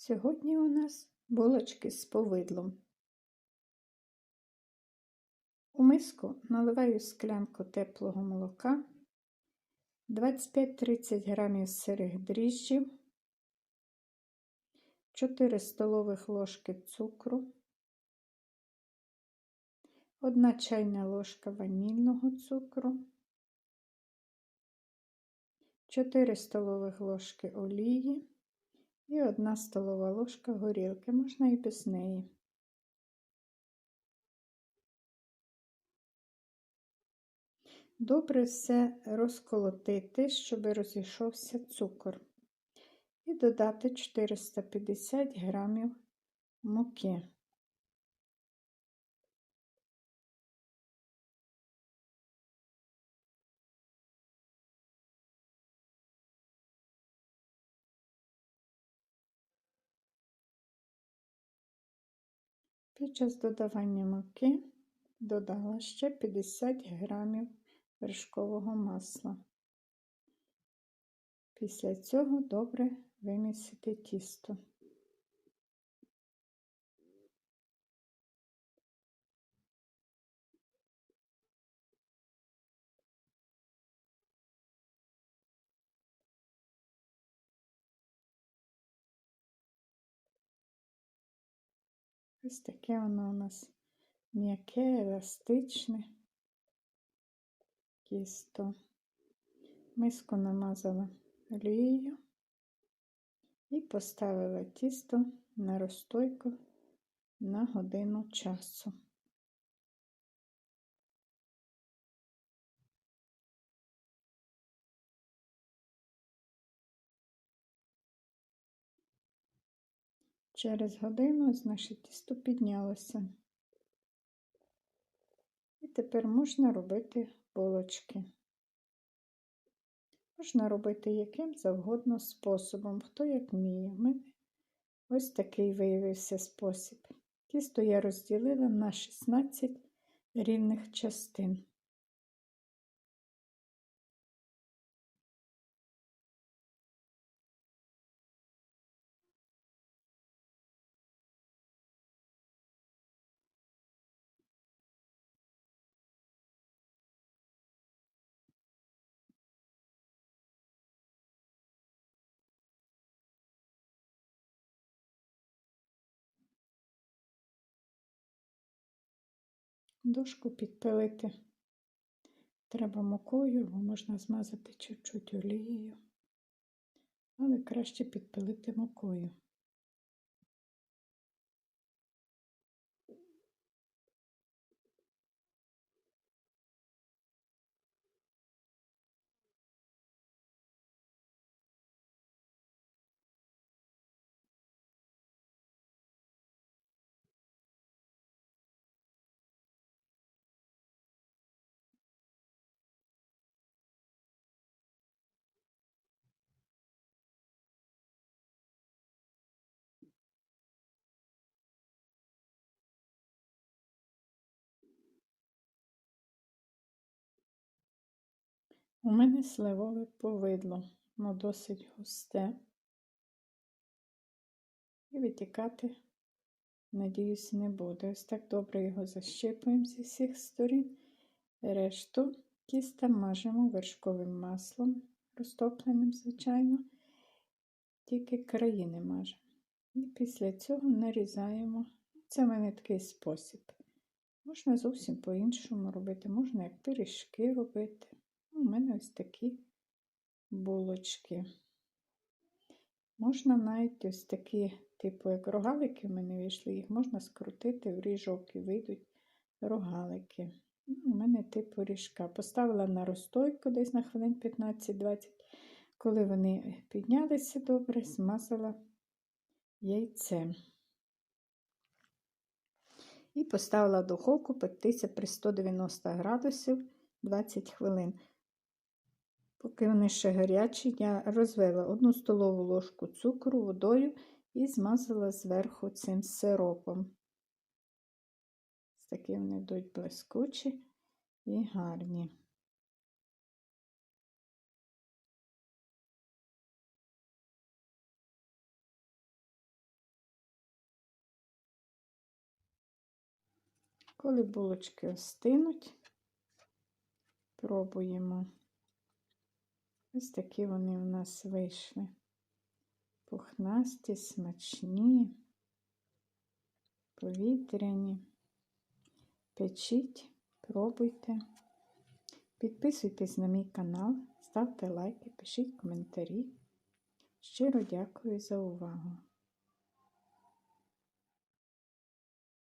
Сьогодні у нас булочки з повидлом. У миску наливаю склянку теплого молока, 25-30 грамів сирих дріжджів, 4 столових ложки цукру, 1 чайна ложка ванільного цукру, 4 столових ложки олії і 1 столова ложка горілки, можна і без неї. Добре все розколотити, щоб розійшовся цукор. І додати 450 грамів муки. Під час додавання муки додала ще 50 грамів вершкового масла. Після цього добре вимісити тісто. Ось таке воно у нас м'яке, еластичне тісто. Миску намазала олією і поставила тісто на розстойку на годину часу. Через годину наше тісто піднялося. І тепер можна робити булочки. Можна робити яким завгодно способом, хто як вміє. Ось такий виявився спосіб. Тісто я розділила на 16 рівних частин. Дошку підпилити треба мукою, бо можна змазати чуть-чуть олією, але краще підпилити мукою. У мене сливове повидло, воно досить густе. І витікати, надіюсь, не буде. Ось так добре його защипуємо зі всіх сторін. Решту тіста мажемо вершковим маслом, розтопленим, звичайно, тільки краї не мажемо. І після цього нарізаємо. Це в мене такий спосіб. Можна зовсім по-іншому робити, можна як пиріжки робити. У мене ось такі булочки. Можна навіть ось такі, типу, як рогалики в мене вийшли, їх можна скрутити в ріжок і вийдуть рогалики. Ну, у мене типу ріжка. Поставила на розстойку десь на хвилин 15-20. Коли вони піднялися добре, змазала яйцем. І поставила в духовку пектися при 190 градусів 20 хвилин. Поки вони ще гарячі, я розвела одну столову ложку цукру водою і змазала зверху цим сиропом. Такі вони йдуть блискучі і гарні. Коли булочки остинуть, пробуємо. Ось такі вони у нас вийшли. Пухнасті, смачні, повітряні. Печіть, пробуйте. Підписуйтесь на мій канал, ставте лайки, пишіть коментарі. Щиро дякую за увагу.